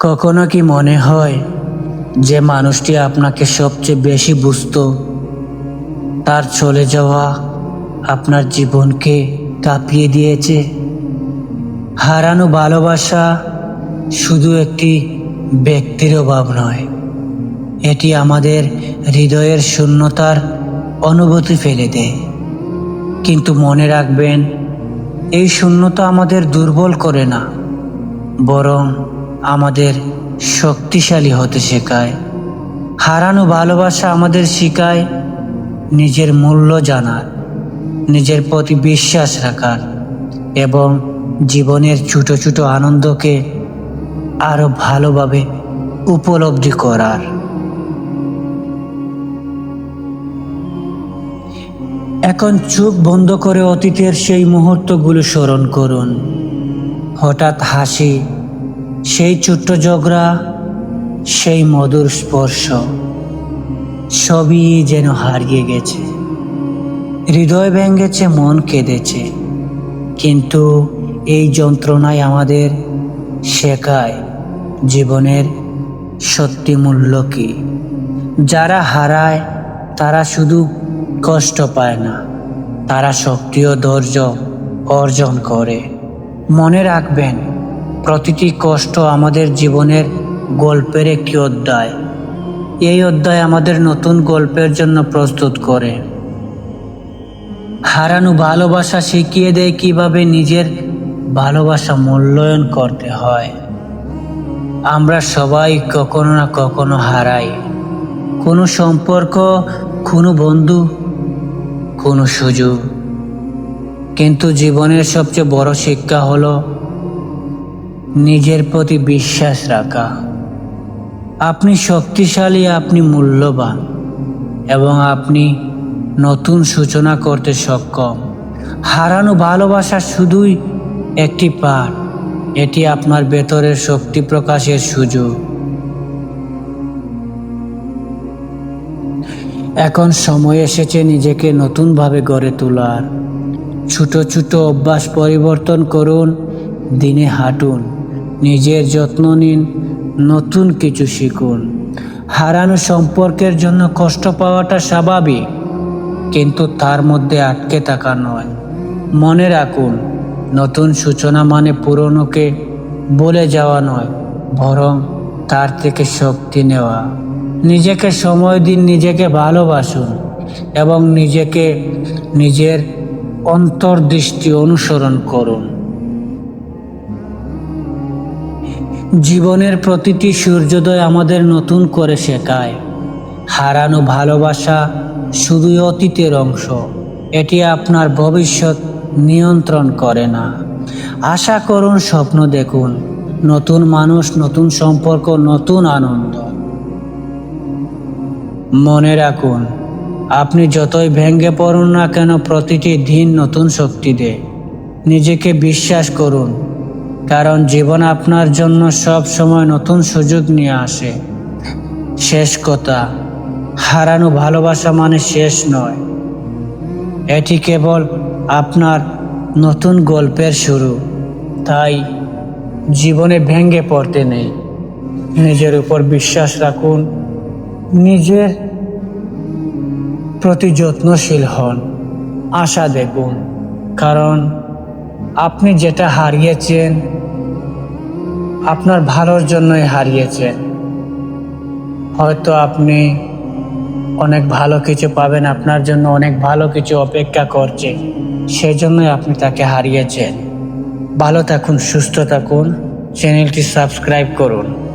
কখনো কি মনে হয় যে মানুষটি আপনাকে সবচেয়ে বেশি বুঝতো? তার চলে যাওয়া আপনার জীবনকে কাঁপিয়ে দিয়েছে। হারানো ভালোবাসা শুধু একটি ব্যক্তির অভাব নয়, এটি আমাদের হৃদয়ের শূন্যতার অনুভূতি ফেলে দেয়। কিন্তু মনে রাখবেন, এই শূন্যতা আমাদের দুর্বল করে না, বরং আমাদের শক্তিশালী হতে শেখায়। হারানো ভালোবাসা আমাদের শিখায় নিজের মূল্য জানার, নিজের প্রতি বিশ্বাস রাখার এবং জীবনের ছোট ছোট আনন্দকে আরও ভালোভাবে উপলব্ধি করার। এখন চোখ বন্ধ করে অতীতের সেই মুহূর্তগুলো স্মরণ করুন। হঠাৎ হাসি সেই ছোট্ট ঝগড়া, সেই মধুর স্পর্শ, সবই যেন হারিয়ে গেছে। হৃদয় ভেঙেছে, মন কেঁদেছে, কিন্তু এই যন্ত্রণায় আমাদের শেখায় জীবনের সত্যি মূল্য কি। যারা হারায়, তারা শুধু কষ্ট পায় না, তারা শক্তি ও ধৈর্য অর্জন করে। মনে রাখবেন প্রতিটি কষ্ট আমাদের জীবনের গল্পের একটি অধ্যায়। এই অধ্যায় আমাদের নতুন গল্পের জন্য প্রস্তুত করে। হারানো ভালোবাসা শিখিয়ে দেয় কীভাবে নিজের ভালোবাসা মূল্যায়ন করতে হয়। আমরা সবাই কখনো না কখনো হারাই। কোনো সম্পর্ক, কোনো বন্ধু, কোনো সুযোগ। কিন্তু জীবনের সবচেয়ে বড় শিক্ষা হলো নিজের প্রতি বিশ্বাস রাখা। আপনি শক্তিশালী, আপনি মূল্যবান এবং আপনি নতুন সূচনা করতে সক্ষম। হারানো ভালোবাসা শুধুই একটি পাঠ। এটি আপনার ভেতরের শক্তি প্রকাশের সুযোগ। এখন সময় এসেছে নিজেকে নতুনভাবে গড়ে তোলার। ছোট ছোট অভ্যাস পরিবর্তন করুন, দিনে হাঁটুন। নিজের যত্ন নিন, নতুন কিছু শিখুন। হারানো সম্পর্কের জন্য কষ্ট পাওয়াটা স্বাভাবিক, কিন্তু তার মধ্যে আটকে থাকা নয়। মনে রাখুন, নতুন সূচনা মানে পুরনোকে বলে যাওয়া নয়, বরং তার থেকে শক্তি নেওয়া। নিজেকে সময় দিন, নিজেকে ভালোবাসুন এবং নিজেকে নিজের অন্তর্দৃষ্টি অনুসরণ করুন। জীবনের প্রতিটি সূর্যোদয় আমাদের নতুন করে শেখায়। হারানো ভালোবাসা শুধুই অতীতের অংশ। এটি আপনার ভবিষ্যৎ নিয়ন্ত্রণ করে না। আশা করুন, স্বপ্ন দেখুন। নতুন মানুষ, নতুন সম্পর্ক, নতুন আনন্দ। মনে রাখুন, আপনি যতই ভেঙে পড়ুন না কেন, প্রতিটি দিন নতুন শক্তি দেয়। নিজেকে বিশ্বাস করুন কারণ জীবন আপনার জন্য সব সময় নতুন সুযোগ নিয়ে আসে। শেষ কথা, হারানো ভালোবাসা মানে শেষ নয়। এটি কেবল আপনার নতুন গল্পের শুরু। তাই জীবনে ভেঙে পড়তে নেই। নিজের উপর বিশ্বাস রাখুন, নিজের প্রতি যত্নশীল হন, আশা দেখুন। কারণ আপনি যেটা হারিয়েছেন আপনার ভালোর জন্যই হারিয়েছেন হয়তো আপনি অনেক ভালো কিছু পাবেন, আপনার জন্য অনেক ভালো কিছু অপেক্ষা করছে। সেজন্যই আপনি তাকে হারিয়েছেন। ভালো থাকুন, সুস্থ থাকুন, চ্যানেলটি সাবস্ক্রাইব করুন।